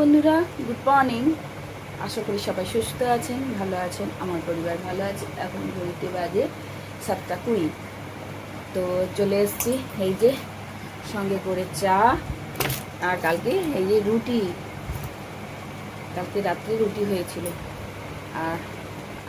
বন্ধুরা good morning আশা করি সবাই সুস্থ আছেন, ভালো আছেন, আমার পরিবার ভালো আছে। এখন ঘড়িতে বাজে সাতটা কুড়ি। তো চলে এসেছি এই যে সঙ্গে করে চা আর কালকে এই যে রুটি। কালকে রাত্রে রুটি হয়েছিল। আর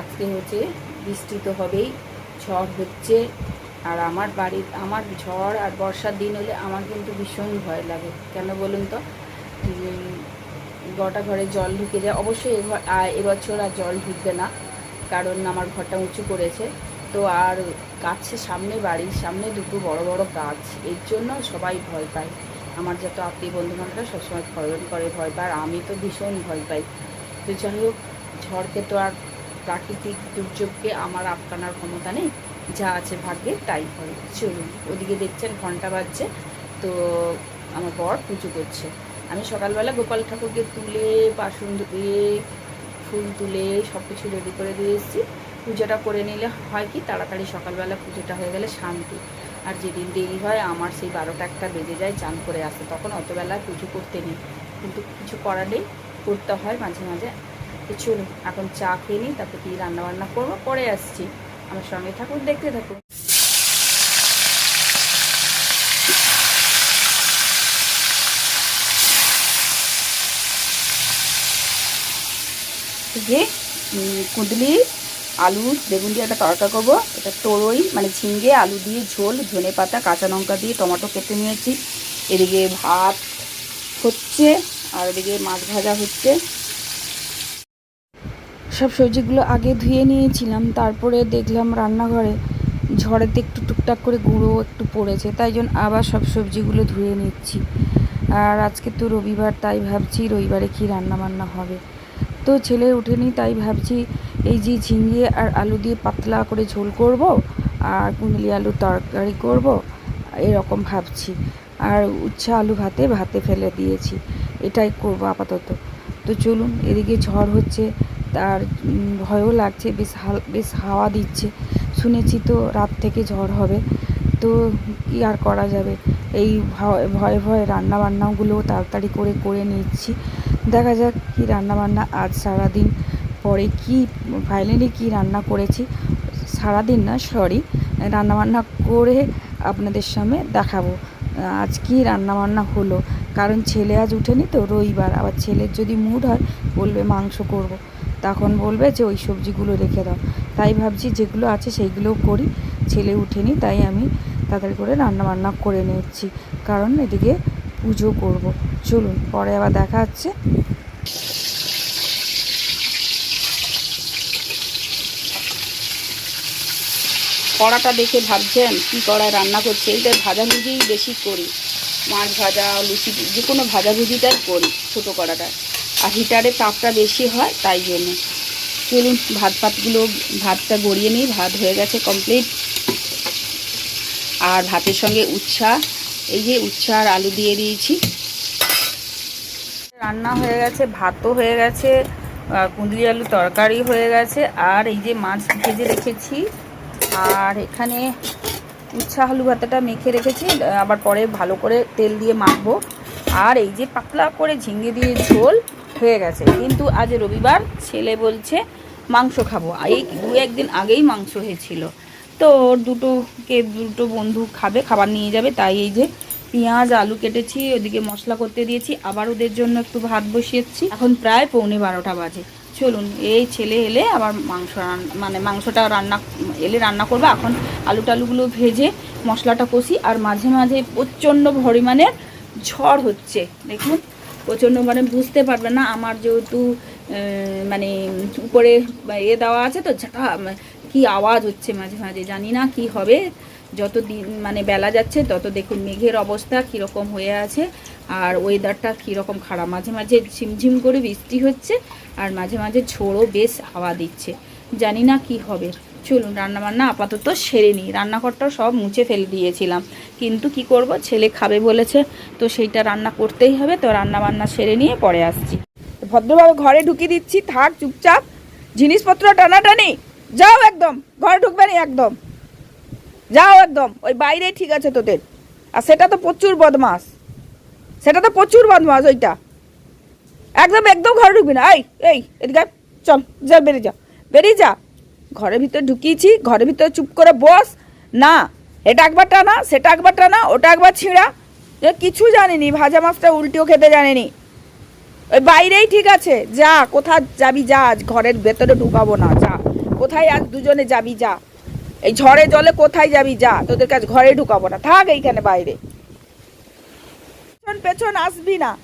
আজকে হচ্ছে বৃষ্টি তো হবেই, ঝড় হচ্ছে। আর আমার বাড়ির, আমার ঝড় আর বর্ষার দিন হলে আমার কিন্তু ভীষণ ভয় লাগে। কেন বলুন তো? গোটা ঘরে জল ঢুকে যায়। অবশ্যই এবার এবছর আর জল ঢুকবে না, কারণ আমার ঘরটা উঁচু করেছে। তো আর গাছের সামনে বাড়ির সামনে দুটো বড় বড় গাছ, এর জন্য সবাই ভয় পায়। আমার যত আত্মীয় বন্ধু বান্ধবরা সবসময় ভয় করে ভয় পায়, আর আমি তো ভীষণ ভয় পাই। তো যাই হোক, ঝড়কে তো আর প্রাকৃতিক দুর্যোগকে আমার আটকানোর ক্ষমতা নেই, যা আছে ভাগ্যে তাই হয়। চলুন, ওদিকে দেখছেন ঘণ্টা বাজছে, তো আমার বর পুজো করছে। আমি সকালবেলা গোপাল ঠাকুরকে তুলে, বাসন ধুয়ে, ফুল তুলে সব কিছু রেডি করে দিয়ে এসেছি। পুজোটা করে নিলে হয় কি, তাড়াতাড়ি সকালবেলা পুজোটা হয়ে গেলে শান্তি। আর যেদিন দেরি হয়, আমার সেই বারোটা একটা বেজে যায়, চান করে আসতে তখন অতবেলায় পুজো করতে নেই। কিন্তু কিছু করার নেই, করতে হয় মাঝে মাঝে। তো চলুন, এখন চা খেয়ে নিই, তারপর কি রান্নাবান্না করব? পরে আসছি। আমার সঙ্গে থাকুন, দেখতে থাকুন। যে কুঁদলি, আলু, বেগুন দিয়ে একটা তরকা করব, এটা তোরই মানে ঝিঙ্গে আলু দিয়ে ঝোল, ধনে পাতা, কাঁচা লঙ্কা দিয়ে টমেটো কেটে নিয়েছি। এদিকে ভাত হচ্ছে, আর এদিকে মাছ ভাজা হচ্ছে। সব সবজিগুলো আগে ধুয়ে নিয়েছিলাম, তারপরে দেখলাম রান্নাঘরে ঝড়েতে একটু টুকটাক করে গুঁড়ো একটু পড়েছে, তাই জন্য আবার সব সবজিগুলো ধুয়ে নিচ্ছি। আর আজকে তো রবিবার, তাই ভাবছি রবিবারে কি রান্না বান্না হবে। তো ছেলে উঠেনি তাই ভাবছি এই যে ঝিঙে আর আলু দিয়ে পাতলা করে ঝোল করব আর কুন্দলি আলু তরকারি করব, এরকম ভাবছি। আর উচ্ছে আলু ভাতে ভাতে ফেলে দিয়েছি, এটাই করব আপাতত। তো চলুন, এদিকে ঝড় হচ্ছে, তার ভয়ও লাগছে, বেশ হাল, বেশ হাওয়া দিচ্ছে। শুনেছি তো রাত থেকে ঝড় হবে, তো কি আর করা যাবে? এই ভয়, ভয়ে ভয়ে রান্না বান্নাগুলো তাড়াতাড়ি করে করে নিচ্ছি। দেখা যাক কি রান্নাবান্না আজ সারাদিন পরে কি ফাইনালি কি রান্না করেছি। সারাদিন না সরি রান্নাবান্না করে আপনাদের সামনে দেখাবো, আজ কি রান্নাবান্না হলো। কারণ ছেলে আজ উঠেনি তো, রবিবার। আবার ছেলের যদি মুড হয়, বলবে মাংস করব। তখন বলবে যে, ওই সবজিগুলো রেখে দাও। তাই ভাবছি যেগুলো আছে, সেইগুলোও করি। ছেলে উঠেনি, তাই আমি তাড়াতাড়ি করে রান্না বান্না করে নিচ্ছি। কারণ এদিকে পুজো করব। চলুন, পরে আবার দেখা হচ্ছে। কড়াটা দেখে ভাবছেন, কি কড়ায় রান্না করছে? এইটা ভাজাভুজিই বেশি করি। মাছ ভাজা, লুচি, যে কোনো ভাজাভুজিটাই করি ছোটো কড়াটা আর হিটারে তাপটা বেশি হয়, তাই জন্য। চলুন, ভাত ফাতগুলো ভাতটা গড়িয়ে নিই। ভাত হয়ে গেছে কমপ্লিট আর ভাতের সঙ্গে উচ্ছা, এই যে উচ্ছা আর আলু দিয়ে দিয়েছি। রান্না হয়ে গেছে, ভাতও হয়ে গেছে কুঁদলি আলু তরকারি হয়ে গেছে, আর এই যে মাছ ভেজে রেখেছি, আর এখানে উচ্ছা আলু ভাতাটা মেখে রেখেছি, আবার পরে ভালো করে তেল দিয়ে মাখবো। আর এই যে পাতলা করে ঝিঙে দিয়ে ঝোল হয়ে গেছে, কিন্তু আজ রবিবার ছেলে বলছে মাংস খাব। এই দু একদিন আগেই মাংস হয়েছিল। তো ওর দুটোকে দুটো বন্ধু খাবে, খাবার নিয়ে যাবে, তাই এই যে পেঁয়াজ, আলু কেটেছি, ওদিকে মশলা করতে দিয়েছি, আবার ওদের জন্য একটু ভাত বসিয়েছি। এখন প্রায় পৌনে বারোটা বাজে। চলুন, এই ছেলে এলে আবার মাংস মানে মাংসটা রান্না, এলে রান্না করব। এখন আলু টালুগুলো ভেজে মশলাটা কষি, আর মাঝে মাঝে প্রচণ্ড পরিমাণের ঝড় হচ্ছে। দেখুন, প্রচণ্ড মানে বুঝতে পারবে না, আমার যেহেতু মানে উপরে এ দেওয়া আছে তো ঝাঁটা কি আওয়াজ হচ্ছে মাঝে মাঝে? জানি না কি হবে। যত দিন মানে বেলা যাচ্ছে, তত দেখুন মেঘের অবস্থা কীরকম হয়ে আছে আর ওয়েদারটা কীরকম খারাপ। মাঝে মাঝে ঝিমঝিম করে বৃষ্টি হচ্ছে আর মাঝে মাঝে ঝোড়ও বেশ হাওয়া দিচ্ছে। জানি না কি হবে। চলুন, রান্নাবান্না আপাতত সেরে নিই। রান্নাঘরটা সব মুছে ফেলে দিয়েছিলাম। কিন্তু কি করব? ছেলে খাবে বলেছে, তো সেইটা রান্না করতেই হবে। তো রান্নাবান্না সেরে নিয়ে পরে আসছি। ভদ্রভাবে ঘরে ঢুকিয়ে দিচ্ছি। থাক, চুপচাপ। জিনিসপত্র টানাটানি। যাও একদম, ঘরে ঢুকবে না একদম। যাও একদম, ওই বাইরেই ঠিক আছে তোদের। আর সেটা তো প্রচুর বদমাস সেটা তো প্রচুর বদমাস ওইটা। একদম একদম ঘরে ঢুকবি না। এই এই, এদিকে। চল, যা, বেরিয়ে যা। বেরিয়ে যা। ঘরের ভিতরে ঢুকিয়েছি, ঘরের ভিতরে চুপ করে বস। না, এটা একবার টানা, সেটা একবার টানা, ওটা একবার ছিঁড়া। কিছু জানিনি, ভাজা মাছটা উল্টিও খেতে জানেনি। ওই বাইরেই ঠিক আছে। যা, কোথায় যাবি, যা, আজ ঘরের ভেতরে ঢুকাবো না, যা। কোথায় আজ দুজনে যাবি যা? এই ঝড়ে জলে কোথায় যাবি যা? তোদের কাছে ঘরে ঢুকাবো না। থাক এইখানে বাইরে। পেছন পেছন আসবি না।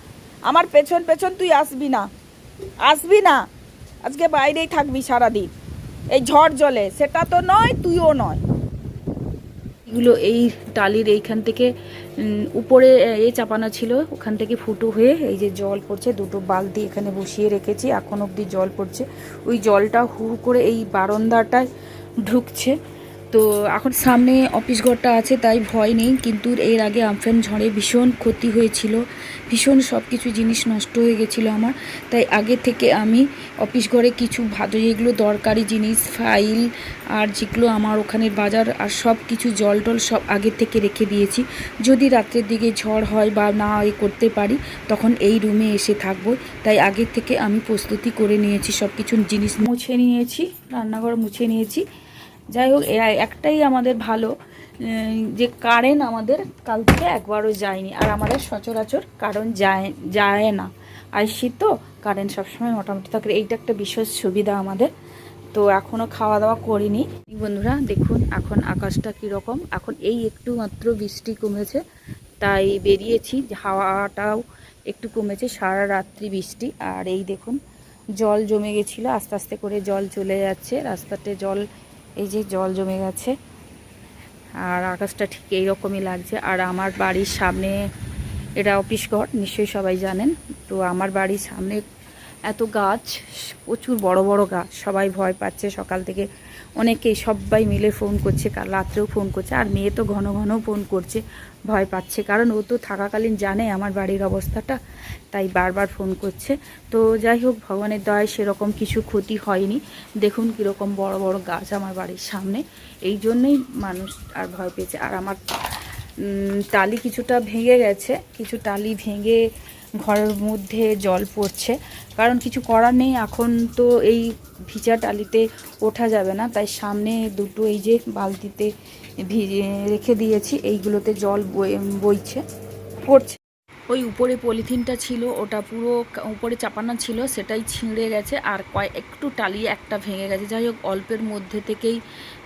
আমার পেছন পেছন তুই আসবি না। আসবি না। আজকে বাইরেই থাকবি সারাদিন। এই ঝড় জলে। সেটা তো নয়, তুইও নয়। এগুলো এই টালির এইখান থেকে উপরে, এ চাপানো ছিল। ওখান থেকে ফুটো হয়ে এই যে জল পড়ছে, দুটো বালতি এখানে বসিয়ে রেখেছি। এখন অবধি জল পড়ছে। ওই জলটা হু করে এই বারন্দাটায় ঢুকছে। তো এখন সামনে অফিস ঘরটা আছে, তাই ভয় নেই। কিন্তু এর আগে আমফান ঝড়ে ভীষণ ক্ষতি হয়েছিল। ভীষণ সব কিছু জিনিস নষ্ট হয়ে গেছিল আমার। তাই আগে থেকে আমি অফিস ঘরে কিছু ভালো যেগুলো দরকারি জিনিস, ফাইল আর যেগুলো আমার ওখানের বাজার আর সব কিছু জল টল সব আগে থেকে রেখে দিয়েছি। যদি রাত্রের দিকে ঝড় হয় বা না এ করতে পারি, তখন এই রুমে এসে থাকব। তাই আগের থেকে আমি প্রস্তুতি করে নিয়েছি সব কিছু জিনিস মুছে নিয়েছি, রান্নাঘর মুছে নিয়েছি। যাই হোক একটাই আমাদের ভালো যে কারেন্ট আমাদের কাল থেকে একবারও যায়নি, আর আমাদের সচরাচর কারণ যায় যায় না। আইসি তো, কারেন্ট সবসময় মোটামুটি থাকে, এইটা একটা বিশেষ সুবিধা আমাদের। তো এখনও খাওয়া দাওয়া করিনি। বন্ধুরা, দেখুন এখন আকাশটা কীরকম। এখন এই একটু মাত্র বৃষ্টি কমেছে, তাই বেরিয়েছি, হাওয়াটাও একটু কমেছে, সারা রাত্রি বৃষ্টি। আর এই দেখুন, জল জমে গেছিল, আস্তে আস্তে করে জল চলে যাচ্ছে, রাস্তাতে জল এই যে জল জমে গেছে। আর আকাশটা ঠিক এইরকমই লাগছে। আর আমার বাড়ির সামনে, এটা অফিস ঘর নিশ্চয়ই সবাই জানেন। তো আমার বাড়ির সামনে এত গাছ, প্রচুর বড় বড় গাছ, সবাই ভয় পাচ্ছে। সকাল থেকে অনেকেই সবাই মিলে ফোন করছে রাত্রেও ফোন করছে। আর মেয়ে তো ঘন ঘন ফোন করছে, ভয় পাচ্ছে। কারণ ও তো থাকাকালীন জানে আমার বাড়ির অবস্থাটা, তাই বারবার ফোন করছে। তো যাই হোক, ভগবানের দয়ায় সেরকম কিছু ক্ষতি হয়নি। দেখুন কীরকম বড় বড় গাছ আমার বাড়ির সামনে। এই জন্যই মানুষ আর ভয় পেয়েছে। আর আমার টালি কিছুটা ভেঙে গেছে, কিছু টালি ভেঙে ঘরের মধ্যে জল পড়ছে। কারণ কিছু করার নেই, এখন তো এই ভিজা টালিতে ওঠা যাবে না। তাই সামনে দুটো এই যে বালতিতে রেখে দিয়েছি, এইগুলোতে জল বই- বইছে, পড়ছে। ওই উপরে পলিথিনটা ছিল, ওটা পুরো উপরে চাপানো ছিল, সেটাই ছিঁড়ে গেছে আর কয়, একটু টালিয়ে একটা ভেঙে গেছে। যাই হোক, অল্পের মধ্যে থেকেই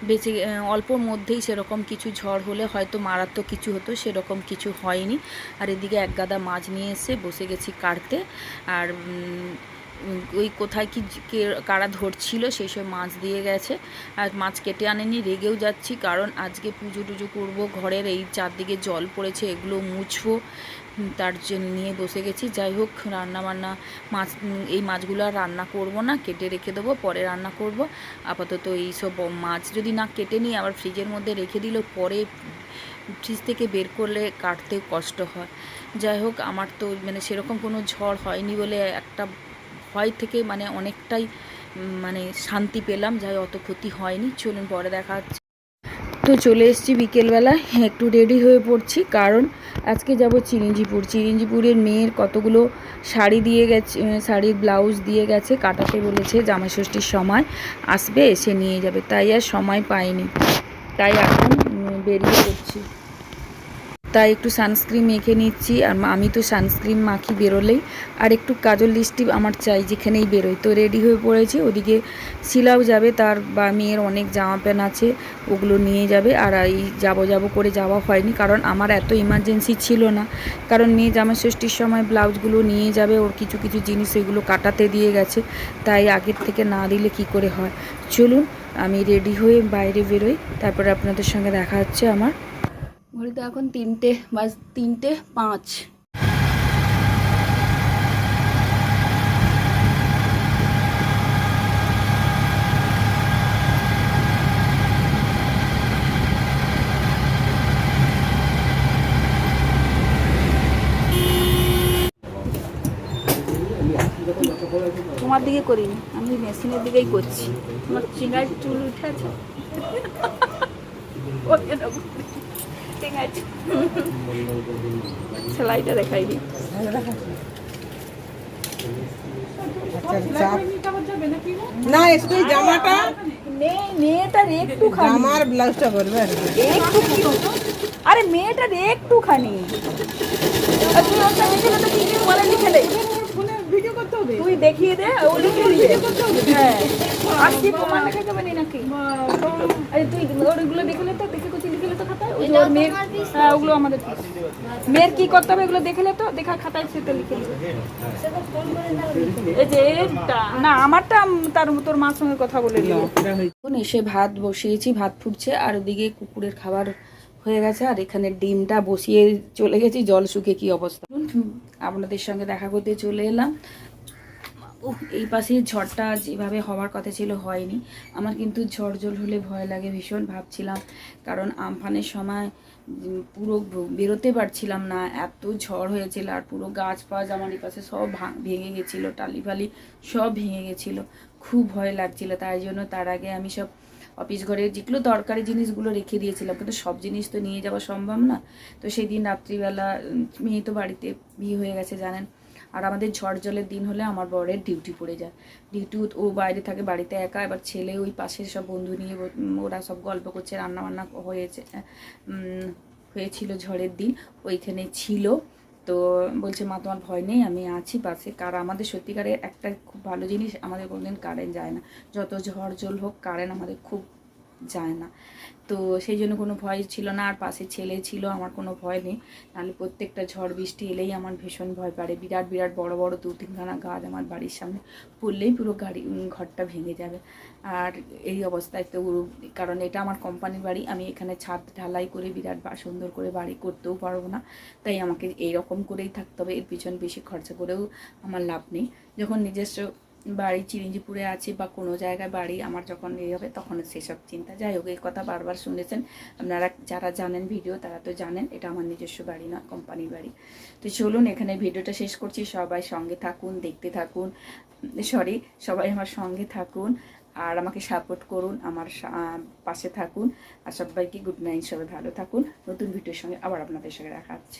বেঁচে অল্পর মধ্যেই সেরকম কিছু ঝড় হলে হয়তো মারাত্মক কিছু হতো, সেরকম কিছু হয়নি। আর এদিকে এক গাদা মাছ নিয়ে এসে বসে গেছি কাটতে। আর ওই কোথায় কি, কারা ধরছিল, সেই সব মাছ দিয়ে গেছে। আর মাছ কেটে আনেনি, রেগেও যাচ্ছি, কারণ আজকে পুজো টুজো করব, ঘরের এই চারদিকে জল পড়েছে, এগুলো মুছবো। তার জন্য নিয়ে বসে গেছি। যাই হোক, রান্না বান্না মাছ, এই মাছগুলো আর রান্না করব না, কেটে রেখে দেবো, পরে রান্না করব। আপাতত এই সব মাছ যদি না কেটে নিই, আবার ফ্রিজের মধ্যে রেখে দিলেও পরে ফ্রিজ থেকে বের করলে কাটতেও কষ্ট হয়। যাই হোক, আমার তো মানে সেরকম কোনো ঝড় হয়নি বলে একটা ভয় থেকে মানে অনেকটাই মানে শান্তি পেলাম। যাই অত ক্ষতি হয়নি। চলুন, পরে দেখা হচ্ছে। তো চলে এসেছি বিকেলবেলা একটু রেডি হয়ে পড়ছি, কারণ আজকে যাব চিরঞ্জিপুর। চিরঞ্জিপুরের মেয়ের কতগুলো শাড়ি দিয়ে গেছে শাড়ির ব্লাউজ দিয়ে গেছে, কাটাতে বলেছে জামাই ষষ্ঠীর সময়। আসবে এসে নিয়ে যাবে, তাই আর সময় পাইনি। তাই এখন বেরিয়ে পড়ছি। তাই একটু সানস্ক্রিন মেখে নিচ্ছি। আর আমি তো সানস্ক্রিন মাখি বেরোলেই। আর একটু কাজল লিস্টিপ আমার চাই, যেখানেই বেরোই। তো রেডি হয়ে পড়েছি, ওদিকে শিলাও যাবে, তার বা মেয়ের অনেক জামা প্যান্ট আছে, ওগুলো নিয়ে যাবে। আর এই যাব যাব করে যাওয়া হয়নি, কারণ আমার এত ইমার্জেন্সি ছিল না। কারণ মেয়ে জামা ষষ্ঠীর সময় ব্লাউজগুলো নিয়ে যাবে, ওর কিছু কিছু জিনিস এগুলো কাটাতে দিয়ে গেছে। তাই আগের থেকে না দিলে কি করে হয়? চলুন, আমি রেডি হয়ে বাইরে বেরোই। তারপরে আপনাদের সঙ্গে দেখা হচ্ছে আমার ঘড়িতে এখন তিনটে বাজ, তিনটে পাঁচ। তোমার দিকে করিনি, আমি মেশিনের দিকেই করছি। তোমার চিঙ্গায় চুল উঠে আছে? ওই জন্য বলি। ঠিক আছে সেলাইটা দেখাইনি আচ্ছা চাপ না শুধু এই জামাটা মেয়ে মেয়েটার একটুখানি জামার ব্লাউজটা করবে আর কি একটু আরে মেয়েটার একটুখানি আর তুই ওটা লিখে দে তো কি কি বলে লিখে দে তুই দেখিয়ে দে ও লিখে দিবে হ্যাঁ আর কি প্রমাণ লিখে দেবে নি নাকি আরে তুই ওগুলো দেখে নে তো দেখে কোথায় লিখে নে তো খাতায় ওই যে মেয়ের হ্যাঁ ওগুলো আমাদের মেয়ের কি করতে হবে এগুলো দেখে তো দেখা খাতায় সেটা লিখে এই যে না আমারটা তার তোর মার সঙ্গে কথা বলে হয়েছে। এসে ভাত বসিয়েছি ভাত ফুটছে আর ওদিকে কুকুরের খাবার হয়ে গেছে আর এখানে ডিমটা বসিয়ে চলে গেছি জল শুকিয়ে কি অবস্থা। আপনাদের সঙ্গে দেখা করতে চলে এলাম। উহ, এই পাশে ঝড়টা যেভাবে হওয়ার কথা ছিল হয়নি। আমার কিন্তু ঝড় জল হলে ভয় লাগে ভীষণ ভাবছিলাম। কারণ আমফানের সময় পুরো বেরোতে পারছিলাম না। এত ঝড় হয়েছিল আর পুরো গাছ পাছ আমার এই পাশে সব ভাঙ- গেছিল টালি ফালি সব ভেঙে গেছিল। খুব ভয় লাগছিল তাই জন্য তার আগে আমি সব অফিস ঘরে যেগুলো দরকারি জিনিসগুলো রেখে দিয়েছিলাম। কিন্তু সব জিনিস তো নিয়ে যাওয়া সম্ভব না। তো সেই দিন রাত্রিবেলা মেয়ে তো বাড়িতে বিয়ে হয়ে গেছে জানেন? আর আমাদের ঝড় জলের দিন হলে আমার বরের ডিউটি পড়ে যায়। ডিউটি ও বাইরে থাকে, বাড়িতে একা। এবার ছেলে ওই পাশের সব বন্ধু নিয়ে ওরা সব গল্প করছে রান্না বান্না হয়েছে হয়েছিল ঝড়ের দিন, ওইখানে ছিল। তো বলছে, মা, তোমার ভয় নেই, আমি আছি পাশে। কার আমাদের সত্যিকারে একটা খুব ভালো জিনিস, আমাদের কোনোদিন কারেন্ট যায় না। যত ঝড় জল হোক কারেন্ট আমাদের খুব যায় না। তো সেই জন্য কোনো ভয় ছিল না, আর পাশে ছেলে ছিল, আমার কোনো ভয় নেই। নাহলে প্রত্যেকটা ঝড় বৃষ্টি এলেই আমার ভীষণ ভয় পারে বিরাট বিরাট, বড় বড় দু তিনখানা গাছ আমার বাড়ির সামনে পড়লেই পুরো গাড়ি ঘরটা ভেঙে যাবে। আর এই অবস্থায় তো কারণ এটা আমার কোম্পানির বাড়ি, আমি এখানে ছাদ ঢালাই করে বিরাট বা- সুন্দর করে বাড়ি করতেও পারব না। তাই আমাকে এইরকম করেই থাকতে হবে, এর পিছন বেশি খরচা করেও আমার লাভ নেই। যখন নিজস্ব বাড়ি চিরিঞ্জিপুরে আছে বা কোনো জায়গায় বাড়ি আমার যখন এই হবে, তখন সেসব চিন্তা। যাই হোক, এই কথা বারবার শুনেছেন। আপনারা যারা জানেন ভিডিও, তারা তো জানেন, এটা আমার নিজস্ব বাড়ি না কোম্পানির বাড়ি। তো চলুন, এখানে ভিডিওটা শেষ করছি। সবাই সঙ্গে থাকুন, দেখতে থাকুন। সরি, সবাই আমার সঙ্গে থাকুন আর আমাকে সাপোর্ট করুন, আমার পাশে থাকুন। আর সবাইকে গুড নাইট সবাই ভালো থাকুন। নতুন ভিডিওর সঙ্গে আবার আপনাদের সঙ্গে দেখা হচ্ছে।